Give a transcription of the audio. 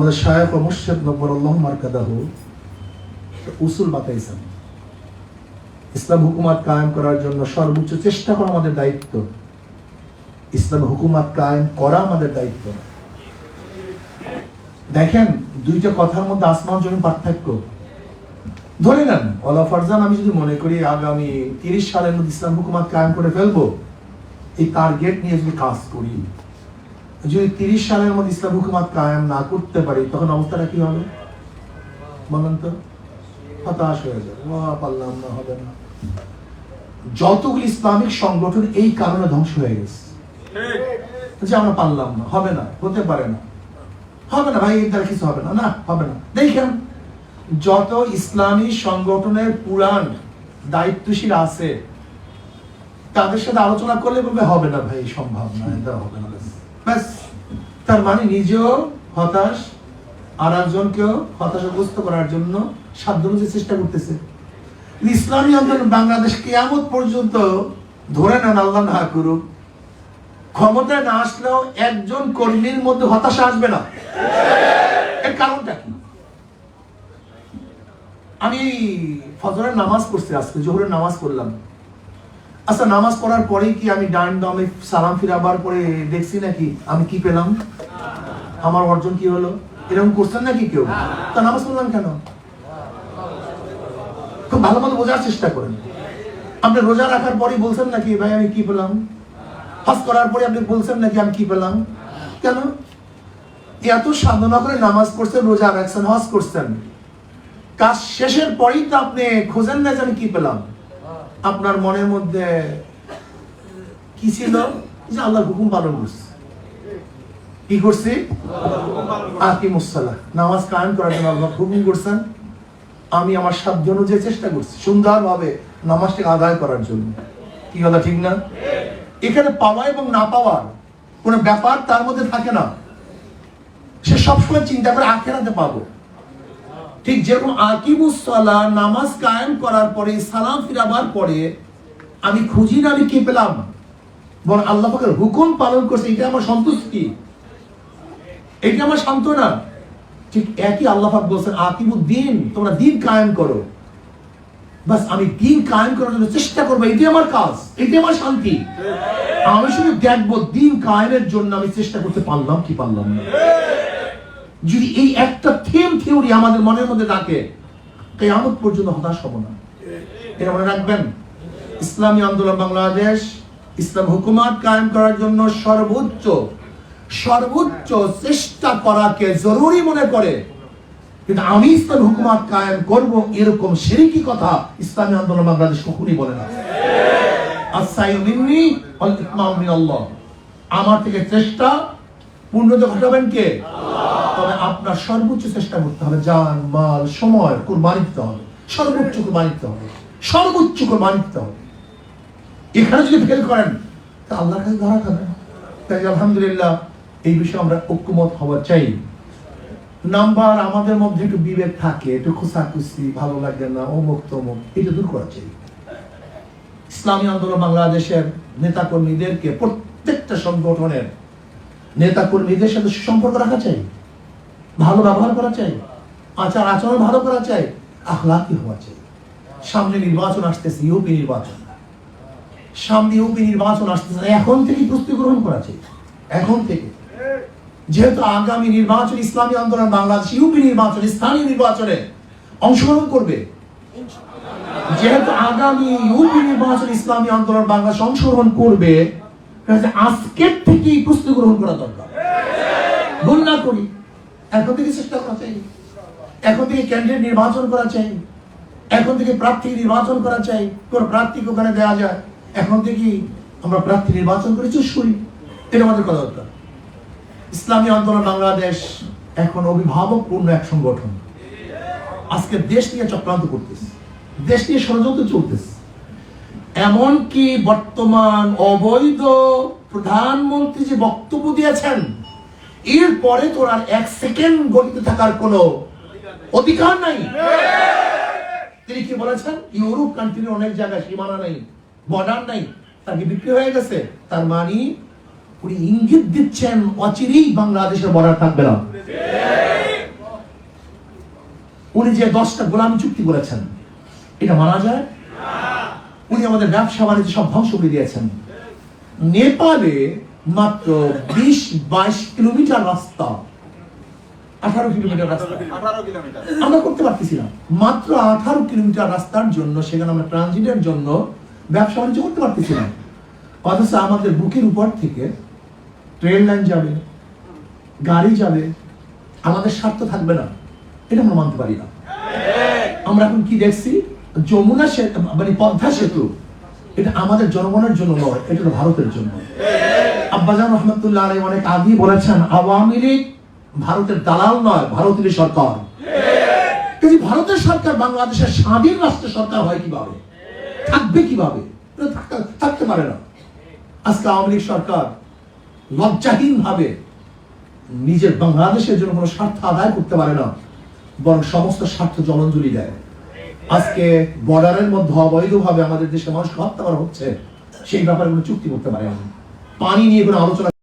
আমাদের শায়ক মুর্শেদ নব্বর আল্লাহ মার্কাদাহু উসুল বাতাইছেন। ইসলাম হুকুমাত কায়েম করার জন্য সর্বোচ্চ চেষ্টা করা আমাদের দায়িত্ব। ইসলাম হুকুমাত কায়েম করা আমাদের দায়িত্ব। দেখেন, দুইটা কথার মধ্যে আসমান জমিন পার্থক্য। ধরে নেন অলা ফারজান, আমি যদি মনে করি আগামী তিরিশ সালের মধ্যে ইসলাম হুকুমাত কায়েম করে ফেলব, এই টার্গেট নিয়ে যদি কাজ করি যদি তিরিশ সালের মধ্যে ইসলাম হুকুমাত কায়েম না করতে পারি, তখন অবস্থাটা কি হবে? বলেন তো। হতাশ হয়ে যাবে। পারলাম না, হবে না। যতগুলি ইসলামিক সংগঠন এই কারণে ধ্বংস হয়ে গেছে। যে আমরা পারলাম না, হবে না, হতে পারে না। হবে না ভাই, এর দ্বারা কিছু হবে না। না, হবে না। দেখেন, যত ইসলামী সংগঠনের পুরাণ দায়িত্বশীল আছে, তাদের সাথে আলোচনা করলে বলবে, হবে না ভাই, সম্ভব না এটা হবে না। ব্যাস। তার মানে নিজেও হতাশ, আর একজনকেও হতাশাগ্রস্ত করার জন্য সাধ্য অনুযায়ী চেষ্টা করতেছে। ইসলামী আন্দোলন বাংলাদেশ কেয়ামত পর্যন্ত ধরে নেন আল্লাহ না করুক, ক্ষমতায় না আসলেও একজন কর্মীর মধ্যে হতাশা আসবে না। এর কারণটা কি? আমি ফজরের নামাজ পড়ছি, আজকে জোহরের নামাজ পড়লাম। আচ্ছা নামাজ পড়ার পরেই কি আমি ডান দমে সালাম ফিরাবার পরে দেখছি নাকি? আমি কি পেলাম? আমার অর্জন কি হলো? এরকম করছেন নাকি কেউ? তা নামাজ পড়লাম কেন? খুব ভালো মতো বোঝার চেষ্টা করেন। আপনি রোজা রাখার পরেই বলছেন নাকি, ভাই, আমি কি পেলাম? হজ করার পরে আপনি বলছেন নাকি, আমি কি পেলাম? কেন? এত সাধনা করে নামাজ পড়ছেন, রোজা রাখছেন, হজ করছেন। কাজ শেষের পরেই তো আপনি খোঁজেন না যে আমি কি পেলাম। আপনার মনের মধ্যে কি ছিল? যে আল্লাহর হুকুম পালন করছে। কি করছি? আকিমুসাল্লাহ নামাজ কায়েম করার জন্য আল্লাহ হুকুম করছেন। আমি আমার সাধ্য অনুযায়ী চেষ্টা করছি সুন্দরভাবে নামাজটাকে আদায় করার জন্য। কি কথা ঠিক না? এখানে পাওয়া এবং না পাওয়ার কোনো ব্যাপার তার মধ্যে থাকে না। সে সবসময় চিন্তা করে আখেরাতে পাবো। ঠিক যেরকম আকিবুসলা নামাজ কায়েম করার পরে সালাম ফিরাবার পরে আমি খুঁজি না, আমি কি পেলাম? বরং আল্লাহ পাকের হুকুম পালন করছে, এটা আমার সন্তুষ্টি এটা আমার সান্ত্বনা। ঠিক একই আল্লাহ পাক বলছেন আকিবুদ্দিন তোমরা দিন কায়েম করো। বাস, আমি দিন কায়েম করার জন্য চেষ্টা করব, এটাই আমার কাজ, এটাই আমার শান্তি। আমি শুধু দেখব দিন কায়েমের জন্য আমি চেষ্টা করতে পারলাম কি পারলাম না। যদি এই একটা থিম থিওরি আমাদের মনের মধ্যে থাকে, কেয়ামত পর্যন্ত হতাশ হব না। এটা মনে রাখবেন। ইসলামী আন্দোলন বাংলাদেশ, ইসলাম হুকুমাত কায়েম করার জন্য সর্বোচ্চ সর্বোচ্চ চেষ্টা করাকে জরুরি মনে করে। কিন্তু আমি ইসলাম হুকুমাত কায়েম করব এরকম সেরিকি কথা ইসলামী আন্দোলন বাংলাদেশ কখনই বলে না। আমার থেকে চেষ্টা পূর্ণতা ঘটাবেন কে? আপনার সর্বোচ্চ চেষ্টা করতে হবে। যান মাল, সময় কুরবানি দিতে হবে। সর্বোচ্চ কুরবানি দিতে হবে। সর্বোচ্চ কুরবানি দিতে হবে। এখানে যদি ফেল করেন, তা আল্লাহর কাছে ধরা খাবে। তাই আলহামদুলিল্লাহ, এই বিষয়ে আমরা ঐক্যমত হওয়া চাই। নাম্বার আমাদের মধ্যে একটু বিবেক থাকে, একটু খুশাখুশি ভালো লাগে না, অমুক তমুক, এটা দূর করা চাই। ইসলামী আন্দোলন বাংলাদেশের নেতাকর্মীদেরকে প্রত্যেকটা সংগঠনের নেতাকর্মীদের সাথে সুসম্পর্ক রাখা চাই। ভালো ব্যবহার করা চাই, আচার আচরণ ভালো করা চাই, আখলাকি হওয়া চাই। সামনে নির্বাচন আসতেছে, ইউপি নির্বাচন। সামনে ইউপি নির্বাচন আসতেছে, এখন থেকে প্রস্তুতি গ্রহণ করা চাই, এখন থেকে। যেহেতু আগামী নির্বাচন ইসলামী আন্দোলন বাংলাদেশ, ইউপি নির্বাচন, স্থানীয় নির্বাচনে অংশগ্রহণ করবে। যেহেতু আগামী ইউপি নির্বাচন ইসলামী আন্দোলন বাংলাদেশ অংশগ্রহণ করবে আজকের থেকেই প্রস্তুতি গ্রহণ করা দরকার। ভুল না করি। এখন থেকে চেষ্টা করা চাই। এখন থেকে ক্যান্ডিডেট নির্বাচন করা চাই। এখন থেকে প্রার্থী নির্বাচন করা চাই। কোন প্রার্থীকে ওখানে দেওয়া যায়। এখন থেকেই আমরা প্রার্থী নির্বাচন করে চুজ করি এটা আমাদের কথা দরকার। ইসলামী আন্দোলন বাংলাদেশ এখন অভিভাবকপূর্ণ এক সংগঠন। আজকে দেশ নিয়ে চক্রান্ত করতেছে। দেশ নিয়ে ষড়যন্ত্র চলতেছে। এমনকি বর্তমান অবৈধ প্রধানমন্ত্রী যে বক্তব্য দিয়েছেন এরপরে তোর আর এক সেকেন্ড গতিতে থাকার কোনো অধিকার নাই। তিনি কি বলেছেন? ইউরোপ কান্ট্রির অনেক জায়গায় সীমানা নেই বর্ডার নাই তাকে বিক্রি হয়ে গেছে। তার মানে উনি ইঙ্গিত দিচ্ছেন অচিরেই বাংলাদেশের বর্ডার থাকবে না। উনি যে দশটা গোলাম চুক্তি করেছেন এটা মানা যায়? উনি আমাদের ব্যবসা বাণিজ্য সব ধ্বংস করে দিয়েছেন। নেপালে মাত্র বিশ বাইশ কিলোমিটার রাস্তা। আঠারো কিলোমিটার রাস্তা। আমরা করতে পারতেছি না মাত্র আঠারো কিলোমিটার রাস্তার জন্য সেখানে আমরা ট্রানজিটের জন্য ব্যবসা বাণিজ্য করতে পারতেছি না অথচ আমাদের বুকের উপর থেকে ট্রেন লাইন যাবে গাড়ি যাবে আমাদের স্বার্থ থাকবে না। এটা আমরা মানতে পারি না। আমরা এখন কি দেখছি? যমুনা সেতু মানে পদ্মা সেতু। এটা আমাদের জনগণের জন্য নয় এটা ভারতের জন্য। আব্বাজান রহমতুল্লাহ আলাই অনেক আগেই বলেছেন, আওয়ামী লীগ ভারতের দালাল নয়, ভারতের সরকার। যদি ভারতের সরকার বাংলাদেশের স্বাধীন রাষ্ট্র সরকার হয় কীভাবে? থাকবে কীভাবে? থাকতে- পারে না। আজকে আওয়ামী লীগ সরকার লজ্জাহীন ভাবে নিজের বাংলাদেশের জন্য কোনো স্বার্থ আদায় করতে পারে না, বরং সমস্ত স্বার্থ জলঞ্জলি দেয়। আজকে বর্ডারের মধ্যে অবৈধভাবে আমাদের দেশে মানুষকে হত্যা করা হচ্ছে, সেই ব্যাপারে কোনো চুক্তি করতে পারে না। পানি নিয়ে কোনো আলোচনা